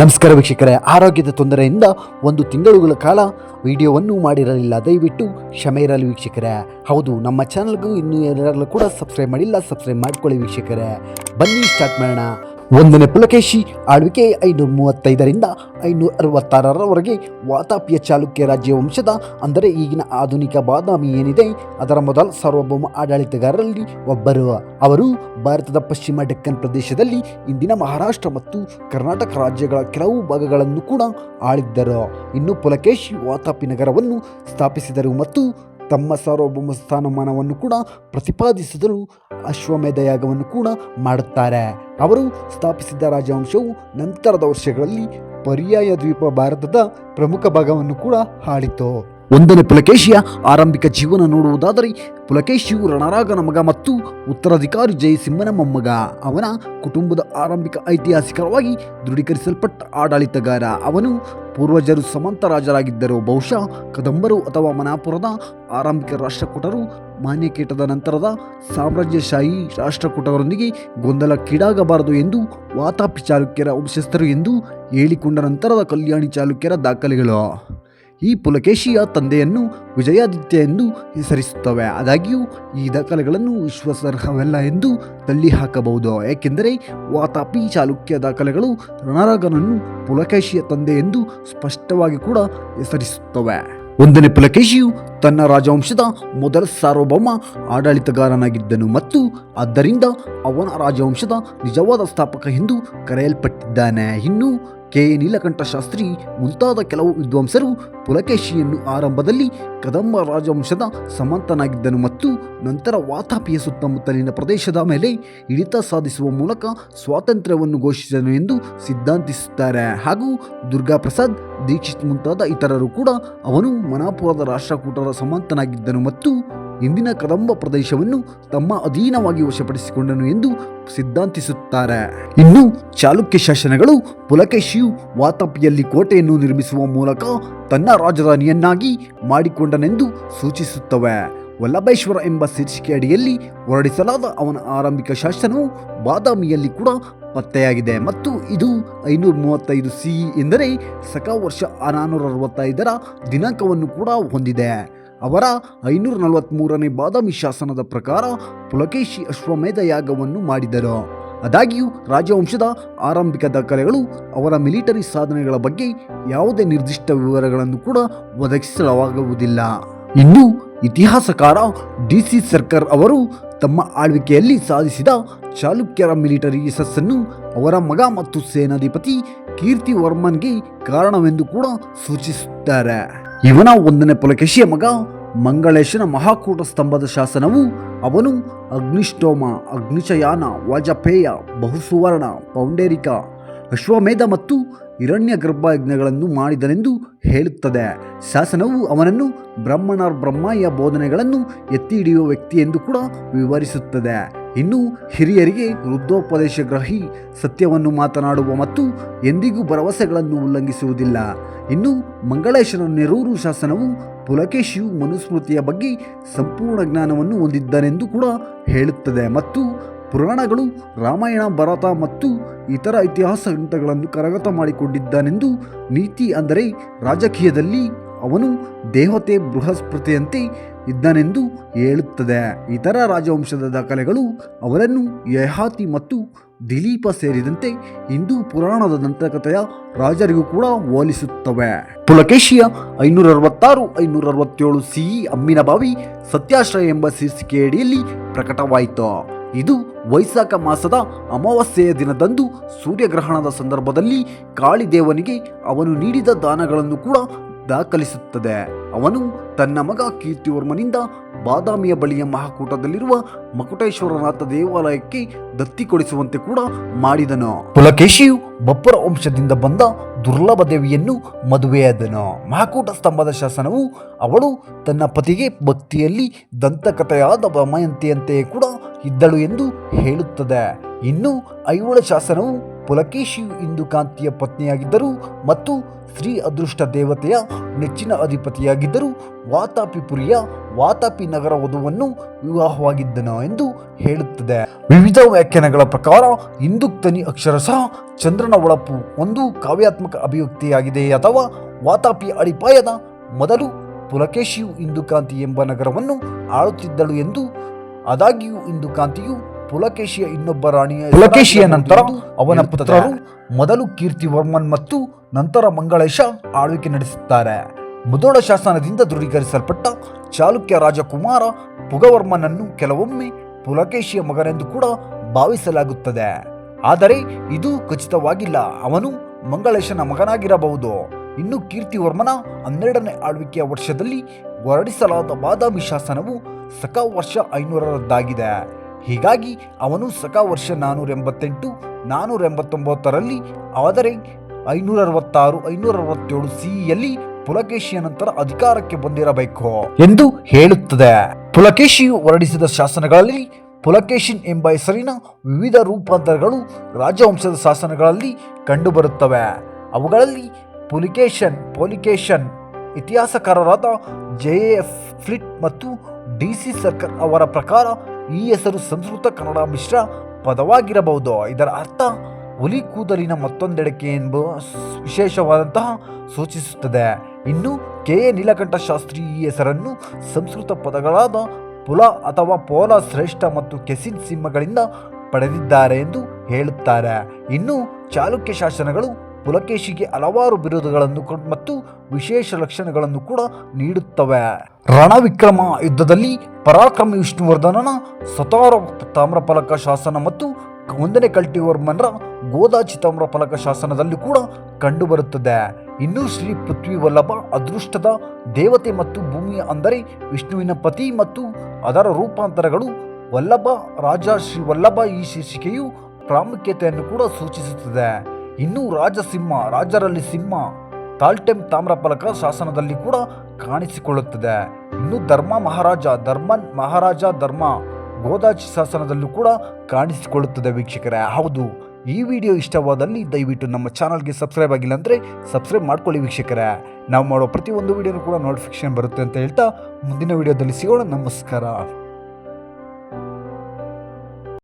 ನಮಸ್ಕಾರ ವೀಕ್ಷಕರೇ. ಆರೋಗ್ಯದ ತೊಂದರೆಯಿಂದ ಒಂದು ತಿಂಗಳುಗಳ ಕಾಲ ವಿಡಿಯೋವನ್ನು ಮಾಡಿರಲಿಲ್ಲ. ದಯವಿಟ್ಟು ಕ್ಷಮೆ ಇರಲಿ ವೀಕ್ಷಕರೇ. ಹೌದು, ನಮ್ಮ ಚಾನಲ್ಗೂ ಇನ್ನೂ ಯಾರೆಲ್ಲ ಕೂಡ ಸಬ್ಸ್ಕ್ರೈಬ್ ಮಾಡಿಲ್ಲ ಸಬ್ಸ್ಕ್ರೈಬ್ ಮಾಡ್ಕೊಳ್ಳಿ ವೀಕ್ಷಕರೇ. ಬನ್ನಿ ಸ್ಟಾರ್ಟ್ ಮಾಡೋಣ. ಒಂದನೇ ಪುಲಕೇಶಿ, ಆಳ್ವಿಕೆ ಐನೂರ ಮೂವತ್ತೈದರಿಂದ ಐನೂರ ಅರವತ್ತಾರರವರೆಗೆ ವಾತಾಪಿಯ ಚಾಲುಕ್ಯ ರಾಜ್ಯ ವಂಶದ ಅಂದರೆ ಈಗಿನ ಆಧುನಿಕ ಬಾದಾಮಿ ಏನಿದೆ, ಅದರ ಮೊದಲ ಸಾರ್ವಭೌಮ ಆಡಳಿತಗಾರರಲ್ಲಿ ಒಬ್ಬರು. ಅವರು ಭಾರತದ ಪಶ್ಚಿಮ ಡೆಕ್ಕನ್ ಪ್ರದೇಶದಲ್ಲಿ ಇಂದಿನ ಮಹಾರಾಷ್ಟ್ರ ಮತ್ತು ಕರ್ನಾಟಕ ರಾಜ್ಯಗಳ ಕೆಲವು ಭಾಗಗಳನ್ನು ಕೂಡ ಆಳಿದ್ದರು. ಇನ್ನು ಪುಲಕೇಶಿ ವಾತಾಪಿ ನಗರವನ್ನು ಸ್ಥಾಪಿಸಿದರು ಮತ್ತು ತಮ್ಮ ಸಾರ್ವಭೌಮ ಸ್ಥಾನಮಾನವನ್ನು ಕೂಡ ಪ್ರತಿಪಾದಿಸಿದರು ಅಶ್ವಮೇಧ ಯಾಗವನ್ನು ಕೂಡ ಮಾಡುತ್ತಾರೆ. ಅವರು ಸ್ಥಾಪಿಸಿದ ರಾಜವಂಶವು ನಂತರದ ವರ್ಷಗಳಲ್ಲಿ ಪರ್ಯಾಯ ದ್ವೀಪ ಭಾರತದ ಪ್ರಮುಖ ಭಾಗವನ್ನು ಕೂಡ ಆಳಿತು ಒಂದನೇ ಪುಲಕೇಶಿಯ ಆರಂಭಿಕ ಜೀವನ ನೋಡುವುದಾದರೆ ಪುಲಕೇಶಿಯು ರಣರಾಗನ ಮಗ ಮತ್ತು ಉತ್ತರಾಧಿಕಾರಿ ಜಯಸಿಂಹನ ಮೊಮ್ಮಗ. ಅವನ ಕುಟುಂಬದ ಆರಂಭಿಕ ಐತಿಹಾಸಿಕವಾಗಿ ದೃಢೀಕರಿಸಲ್ಪಟ್ಟ ಆಡಳಿತಗಾರ. ಅವನು ಪೂರ್ವಜರು ಸಮಂತ ರಾಜರಾಗಿದ್ದರು. ಬಹುಶಃ ಕದಂಬರು ಅಥವಾ ಮನಾಪುರದ ಆರಂಭಿಕ ರಾಷ್ಟ್ರಕೂಟರು ಮಾನ್ಯಕೇಟದ ನಂತರದ ಸಾಮ್ರಾಜ್ಯಶಾಹಿ ರಾಷ್ಟ್ರಕೂಟರೊಂದಿಗೆ ಗೊಂದಲಕ್ಕೀಡಾಗಬಾರದು ಎಂದು ವಾತಾಪಿ ಚಾಲುಕ್ಯರ ವಂಶಸ್ಥರು ಎಂದು ಹೇಳಿಕೊಂಡ ನಂತರದ ಕಲ್ಯಾಣಿ ಚಾಲುಕ್ಯರ ದಾಖಲೆಗಳು. ಈ ಪುಲಕೇಶಿಯ ತಂದೆಯನ್ನು ವಿಜಯಾದಿತ್ಯ ಎಂದು ಹೆಸರಿಸುತ್ತವೆ. ಆದಾಗ್ಯೂ, ಈ ದಾಖಲೆಗಳನ್ನು ವಿಶ್ವಾಸಾರ್ಹವಲ್ಲ ಎಂದು ತಳ್ಳಿ ಹಾಕಬಹುದು. ಏಕೆಂದರೆ ವಾತಾಪಿ ಚಾಲುಕ್ಯ ದಾಖಲೆಗಳು ರಣರಾಗನನ್ನು ಪುಲಕೇಶಿಯ ತಂದೆ ಎಂದು ಸ್ಪಷ್ಟವಾಗಿ ಕೂಡ ಹೆಸರಿಸುತ್ತವೆ. ಒಂದನೇ ಪುಲಕೇಶಿಯು ತನ್ನ ರಾಜವಂಶದ ಮೊದಲ ಸಾರ್ವಭೌಮ ಆಡಳಿತಗಾರನಾಗಿದ್ದನು ಮತ್ತು ಆದ್ದರಿಂದ ಅವನ ರಾಜವಂಶದ ನಿಜವಾದ ಸ್ಥಾಪಕ ಎಂದು ಕರೆಯಲ್ಪಟ್ಟಿದ್ದಾನೆ. ಇನ್ನು ಕೆ ನೀಲಕಂಠ ಶಾಸ್ತ್ರಿ ಮುಂತಾದ ಕೆಲವು ವಿದ್ವಾಂಸರು ಪುಲಕೇಶಿಯನ್ನು ಆರಂಭದಲ್ಲಿ ಕದಂಬ ರಾಜವಂಶದ ಸಮಂತನಾಗಿದ್ದನು ಮತ್ತು ನಂತರ ವಾತಾಪಿಯ ಸುತ್ತಮುತ್ತಲಿನ ಪ್ರದೇಶದ ಮೇಲೆ ಹಿಡಿತ ಸಾಧಿಸುವ ಮೂಲಕ ಸ್ವಾತಂತ್ರ್ಯವನ್ನು ಘೋಷಿಸಿದನು ಎಂದು ಸಿದ್ಧಾಂತಿಸುತ್ತಾರೆ. ಹಾಗೂ ದುರ್ಗಾ ಪ್ರಸಾದ್ ದೀಕ್ಷಿತ್ ಮುಂತಾದ ಇತರರು ಕೂಡ ಅವನು ಮನಾಪುರದ ರಾಷ್ಟ್ರಕೂಟರ ಸಮಂತನಾಗಿದ್ದನು ಮತ್ತು ಇಂದಿನ ಕದಂಬ ಪ್ರದೇಶವನ್ನು ತಮ್ಮ ಅಧೀನವಾಗಿ ವಶಪಡಿಸಿಕೊಂಡನು ಎಂದು ಸಿದ್ಧಾಂತಿಸುತ್ತಾರೆ. ಇನ್ನು ಚಾಲುಕ್ಯ ಶಾಸನಗಳು ಪುಲಕೇಶಿಯು ವಾತಪಿಯಲ್ಲಿ ಕೋಟೆಯನ್ನು ನಿರ್ಮಿಸುವ ಮೂಲಕ ತನ್ನ ರಾಜಧಾನಿಯನ್ನಾಗಿ ಮಾಡಿಕೊಂಡನೆಂದು ಸೂಚಿಸುತ್ತವೆ. ವಲ್ಲಭೇಶ್ವರ ಎಂಬ ಶೀರ್ಷಿಕೆ ಅಡಿಯಲ್ಲಿ ಹೊರಡಿಸಲಾದ ಅವನ ಆರಂಭಿಕ ಶಾಸನವು ಬಾದಾಮಿಯಲ್ಲಿ ಕೂಡ ಪತ್ತೆಯಾಗಿದೆ ಮತ್ತು ಇದು ಐನೂರ ಮೂವತ್ತೈದು ಸಿ ಎಂದರೆ ಸಕ ವರ್ಷ ಆರುನೂರ ಅರವತ್ತೈದರ ದಿನಾಂಕವನ್ನು ಕೂಡ ಹೊಂದಿದೆ. ಅವರ ಐನೂರ ನಲವತ್ತ್ಮೂರನೇ ಬಾದಾಮಿ ಶಾಸನದ ಪ್ರಕಾರ ಪುಲಕೇಶಿ ಅಶ್ವಮೇಧ ಯಾಗವನ್ನು ಮಾಡಿದರು. ಆದಾಗ್ಯೂ, ರಾಜವಂಶದ ಆರಂಭಿಕ ದಾಖಲೆಗಳು ಅವರ ಮಿಲಿಟರಿ ಸಾಧನೆಗಳ ಬಗ್ಗೆ ಯಾವುದೇ ನಿರ್ದಿಷ್ಟ ವಿವರಗಳನ್ನು ಕೂಡ ಒದಗಿಸಲಾಗುವುದಿಲ್ಲ. ಇನ್ನು, ಇತಿಹಾಸಕಾರ ಡಿ ಸಿ ಸರ್ಕರ್ ಅವರು ತಮ್ಮ ಆಳ್ವಿಕೆಯಲ್ಲಿ ಸಾಧಿಸಿದ ಚಾಲುಕ್ಯರ ಮಿಲಿಟರಿ ಯಶಸ್ಸನ್ನು ಅವರ ಮಗ ಮತ್ತು ಸೇನಾಧಿಪತಿ ಕೀರ್ತಿವರ್ಮನ್ಗೆ ಕಾರಣವೆಂದು ಕೂಡ ಸೂಚಿಸುತ್ತಾರೆ. ಇವನ ಒಂದನೇ ಪುಲಕೇಶಿಯ ಮಗ ಮಂಗಳೇಶನ ಮಹಾಕೂಟ ಸ್ತಂಭದ ಶಾಸನವು, ಅವನು ಅಗ್ನಿಷ್ಠೋಮ, ಅಗ್ನಿಶಯಾನ, ವಾಜಪೇಯ, ಬಹುಸುವರ್ಣ, ಪೌಂಡೇರಿಕ, ಅಶ್ವಮೇಧ ಮತ್ತು ಹಿರಣ್ಯ ಗರ್ಭಯಜ್ಞಗಳನ್ನು ಮಾಡಿದನೆಂದು ಹೇಳುತ್ತದೆ. ಶಾಸನವು ಅವನನ್ನು ಬ್ರಹ್ಮಣ ಬ್ರಹ್ಮಯ್ಯ ಬೋಧನೆಗಳನ್ನು ಎತ್ತಿ ಹಿಡಿಯುವ ವ್ಯಕ್ತಿ ಎಂದು ಕೂಡ ವಿವರಿಸುತ್ತದೆ. ಇನ್ನು ಹಿರಿಯರಿಗೆ ವೃದ್ಧೋಪದೇಶಗ್ರಹಿ ಸತ್ಯವನ್ನು ಮಾತನಾಡುವ ಮತ್ತು ಎಂದಿಗೂ ಭರವಸೆಗಳನ್ನು ಉಲ್ಲಂಘಿಸುವುದಿಲ್ಲ. ಇನ್ನು ಮಂಗಳೇಶನ ನೆರೂರು ಶಾಸನವು ಪುಲಕೇಶಿಯು ಮನುಸ್ಮೃತಿಯ ಬಗ್ಗೆ ಸಂಪೂರ್ಣ ಜ್ಞಾನವನ್ನು ಹೊಂದಿದ್ದನೆಂದು ಕೂಡ ಹೇಳುತ್ತದೆ. ಮತ್ತು ಪುರಾಣಗಳು, ರಾಮಾಯಣ, ಭರತ ಮತ್ತು ಇತರ ಇತಿಹಾಸ ಗ್ರಂಥಗಳನ್ನು ಕರಗತ ಮಾಡಿಕೊಂಡಿದ್ದಾನೆಂದು ನೀತಿ ಅಂದರೆ ರಾಜಕೀಯದಲ್ಲಿ ಅವನು ದೇವತೆ ಬೃಹಸ್ಪತಿಯಂತೆ ಇದ್ದಾನೆಂದು ಹೇಳುತ್ತದೆ. ಇತರ ರಾಜವಂಶದ ದಾಖಲೆಗಳು ಅವರನ್ನು ಯಹಾತಿ ಮತ್ತು ದಿಲೀಪ ಸೇರಿದಂತೆ ಹಿಂದೂ ಪುರಾಣದ ದಂತಕಥೆಯ ರಾಜರಿಗೂ ಕೂಡ ಹೋಲಿಸುತ್ತವೆ. ಪುಲಕೇಶಿಯ ಐನೂರ ಅರವತ್ತಾರು ಐನೂರ ಅರವತ್ತೇಳು ಸಿಇ ಅಮ್ಮಿನಬಾವಿ ಸತ್ಯಾಶ್ರಯ ಎಂಬ ಶೀರ್ಷಿಕೆಯಡಿಯಲ್ಲಿ ಪ್ರಕಟವಾಯಿತು. ಇದು ವೈಶಾಖ ಮಾಸದ ಅಮಾವಾಸ್ಯೆಯ ದಿನದಂದು ಸೂರ್ಯಗ್ರಹಣದ ಸಂದರ್ಭದಲ್ಲಿ ಕಾಳಿದೇವನಿಗೆ ಅವನು ನೀಡಿದ ದಾನಗಳನ್ನು ಕೂಡ ದಾಖಲಿಸುತ್ತದೆ. ಅವನು ತನ್ನ ಮಗ ಕೀರ್ತಿವರ್ಮನಿಂದ ಬಾದಾಮಿಯ ಬಳಿಯ ಮಹಾಕೂಟದಲ್ಲಿರುವ ಮಕುಟೇಶ್ವರನಾಥ ದೇವಾಲಯಕ್ಕೆ ದತ್ತಿ ಕೊಡಿಸುವಂತೆ ಕೂಡ ಮಾಡಿದನು. ಪುಲಕೇಶಿಯು ಬಪ್ಪರ ವಂಶದಿಂದ ಬಂದ ದುರ್ಲಭ ದೇವಿಯನ್ನು ಮದುವೆಯಾದನು ಮಹಾಕೂಟ ಸ್ತಂಭದ ಶಾಸನವು ಅವಳು ತನ್ನ ಪತಿಗೆ ಭಕ್ತಿಯಲ್ಲಿ ದಂತಕಥೆಯಾದ ದಮಯಂತಿಯಂತೆಯೇ ಕೂಡ ಇದ್ದಳು ಎಂದು ಹೇಳುತ್ತದೆ. ಇನ್ನು ಐವಳ ಶಾಸನವು ಪುಲಕೇಶಿಯು ಇಂದು ಕಾಂತಿಯ ಪತ್ನಿಯಾಗಿದ್ದರು ಮತ್ತು ಶ್ರೀ ಅದೃಷ್ಟ ದೇವತೆಯ ನೆಚ್ಚಿನ ಅಧಿಪತಿಯಾಗಿದ್ದರು. ವಾತಾಪಿಪುರಿಯ ವಾತಾಪಿ ನಗರ ವಧುವನ್ನು ವಿವಾಹವಾಗಿದ್ದನು ಎಂದು ಹೇಳುತ್ತದೆ. ವಿವಿಧ ವ್ಯಾಖ್ಯಾನಗಳ ಪ್ರಕಾರ ಹಿಂದುಕ್ತನಿ ಅಕ್ಷರ ಸಹ ಚಂದ್ರನ ಒಳಪು ಒಂದು ಕಾವ್ಯಾತ್ಮಕ ಅಭಿವ್ಯಕ್ತಿಯಾಗಿದೆ ಅಥವಾ ವಾತಾಪಿ ಅಡಿಪಾಯದ ಮೊದಲು ಪುಲಕೇಶಿಯು ಇಂದುಕಾಂತಿ ಎಂಬ ನಗರವನ್ನು ಆಳುತ್ತಿದ್ದಳು ಎಂದು ಆದಾಗ್ಯೂ ಇಂದುಕಾಂತಿಯು ಪುಲಕೇಶಿಯ ಇನ್ನೊಬ್ಬ ರಾಣಿಯ ಪುಲಕೇಶಿಯ ನಂತರ ಅವನ ಪುತ್ರರು ಮೊದಲು ಕೀರ್ತಿವರ್ಮನ್ ಮತ್ತು ನಂತರ ಮಂಗಳೇಶ ಆಳ್ವಿಕೆ ನಡೆಸುತ್ತಾರೆ. ಮುದೋಳ ಶಾಸನದಿಂದ ದೃಢೀಕರಿಸಲ್ಪಟ್ಟ ಚಾಲುಕ್ಯ ರಾಜಕುಮಾರ ಪುಗವರ್ಮನನ್ನು ಕೆಲವೊಮ್ಮೆ ಪುಲಕೇಶಿಯ ಮಗನೆಂದು ಕೂಡ ಭಾವಿಸಲಾಗುತ್ತದೆ. ಆದರೆ ಇದು ಖಚಿತವಾಗಿಲ್ಲ. ಅವನು ಮಂಗಳೇಶನ ಮಗನಾಗಿರಬಹುದು. ಇನ್ನು ಕೀರ್ತಿವರ್ಮನ ಹನ್ನೆರಡನೇ ಆಳ್ವಿಕೆಯ ವರ್ಷದಲ್ಲಿ ಹೊರಡಿಸಲಾದ ಬಾದಾಮಿ ಶಾಸನವು ಸಕ ವರ್ಷ ಐನೂರರದ್ದಾಗಿದೆ. ಹೀಗಾಗಿ ಅವನು ಸಕ ವರ್ಷ ನಾನ್ನೂರ ಎಂಬತ್ತೆಂಟು ನಾನ್ನೂರ ಎಂಬತ್ತೊಂಬತ್ತರಲ್ಲಿ ಆದರೆ ಐನೂರ ಅರವತ್ತಾರು ಐನೂರ ಅರವತ್ತೇಳು ಸಿಇಯಲ್ಲಿ ಪುಲಕೇಶಿಯ ನಂತರ ಅಧಿಕಾರಕ್ಕೆ ಬಂದಿರಬೇಕು ಎಂದು ಹೇಳುತ್ತದೆ. ಪುಲಕೇಶಿಯು ಹೊರಡಿಸಿದ ಶಾಸನಗಳಲ್ಲಿ ಪುಲಕೇಶಿನ್ ಎಂಬ ಹೆಸರಿನ ವಿವಿಧ ರೂಪಾಂತರಗಳು ರಾಜವಂಶದ ಶಾಸನಗಳಲ್ಲಿ ಕಂಡುಬರುತ್ತವೆ. ಅವುಗಳಲ್ಲಿ ಪುಲಿಕೇಶನ್, ಪೊಲಿಕೇಶನ್ ಇತಿಹಾಸಕಾರರಾದ ಜೆ ಎಫ್ ಫ್ಲಿಟ್ ಮತ್ತು ಡಿ ಸಿ ಸರ್ಕರ್ ಅವರ ಪ್ರಕಾರ ಈ ಹೆಸರು ಸಂಸ್ಕೃತ ಕನ್ನಡ ಮಿಶ್ರ ಪದವಾಗಿರಬಹುದು. ಇದರ ಅರ್ಥ ಹುಲಿ ಕೂದಲಿನ ಮತ್ತೊಂದೆಡಕೆ ಎಂಬ ವಿಶೇಷವಾದಂತಹ ಸೂಚಿಸುತ್ತದೆ. ಇನ್ನು ಕೆ. ಎ. ನೀಲಕಂಠ ಶಾಸ್ತ್ರಿ ಈ ಹೆಸರನ್ನು ಸಂಸ್ಕೃತ ಪದಗಳಾದ ಪುಲ ಅಥವಾ ಪೋಲ ಶ್ರೇಷ್ಠ ಮತ್ತು ಕೆಸಿನ್ ಸಿಂಹಗಳಿಂದ ಪಡೆದಿದ್ದಾರೆ ಎಂದು ಹೇಳುತ್ತಾರೆ. ಇನ್ನು ಚಾಲುಕ್ಯ ಶಾಸನಗಳು ಪುಲಕೇಶಿಗೆ ಹಲವಾರು ಬಿರುದುಗಳನ್ನು ಮತ್ತು ವಿಶೇಷ ಲಕ್ಷಣಗಳನ್ನು ಕೂಡ ನೀಡುತ್ತವೆ. ರಣವಿಕ್ರಮ ಯುದ್ಧದಲ್ಲಿ ಪರಾಕ್ರಮ ವಿಷ್ಣುವರ್ಧನನ ಸತಾರ ತಾಮ್ರಫಲಕ ಶಾಸನ ಮತ್ತು ಒಂದನೇ ಕಲ್ಟಿವರ್ಮನ್ರ ಗೋದಾಚಿ ತಾಮ್ರಫಲಕ ಶಾಸನದಲ್ಲಿ ಕೂಡ ಕಂಡುಬರುತ್ತದೆ. ಇನ್ನು ಶ್ರೀ ಪೃಥ್ವಿ ವಲ್ಲಭ ಅದೃಷ್ಟದ ದೇವತೆ ಮತ್ತು ಭೂಮಿಯ ಅಂದರೆ ವಿಷ್ಣುವಿನ ಪತಿ ಮತ್ತು ಅದರ ರೂಪಾಂತರಗಳು ವಲ್ಲಭ ರಾಜ ಶ್ರೀ ವಲ್ಲಭ ಈ ಶೀರ್ಷಿಕೆಯು ಪ್ರಾಮುಖ್ಯತೆಯನ್ನು ಕೂಡ ಸೂಚಿಸುತ್ತದೆ. ಇನ್ನು ರಾಜಸಿಂಹ ರಾಜರಲ್ಲಿ ಸಿಂಹ ತಾಲ್ಟೆಮ್ ತಾಮ್ರಫಲಕ ಶಾಸನದಲ್ಲಿ ಕೂಡ ಕಾಣಿಸಿಕೊಳ್ಳುತ್ತದೆ. ಇನ್ನು ಧರ್ಮ ಮಹಾರಾಜ, ಧರ್ಮನ್ ಮಹಾರಾಜ, ಧರ್ಮ ಗೋದಾಚಿ ಶಾಸನದಲ್ಲೂ ಕೂಡ ಕಾಣಿಸಿಕೊಳ್ಳುತ್ತದೆ ವೀಕ್ಷಕರೇ. ಹೌದು, ಈ ವಿಡಿಯೋ ಇಷ್ಟವಾದಲ್ಲಿ ದಯವಿಟ್ಟು ನಮ್ಮ ಚಾನಲ್ಗೆ ಸಬ್ಸ್ಕ್ರೈಬ್ ಆಗಿಲ್ಲ ಅಂದರೆ ಸಬ್ಸ್ಕ್ರೈಬ್ ಮಾಡ್ಕೊಳ್ಳಿ ವೀಕ್ಷಕರೇ. ನಾವು ಮಾಡೋ ಪ್ರತಿಯೊಂದು ವಿಡಿಯೋನು ಕೂಡ ನೋಟಿಫಿಕೇಶನ್ ಬರುತ್ತೆ ಅಂತ ಹೇಳ್ತಾ ಮುಂದಿನ ವಿಡಿಯೋದಲ್ಲಿ ಸಿಗೋಣ. ನಮಸ್ಕಾರ.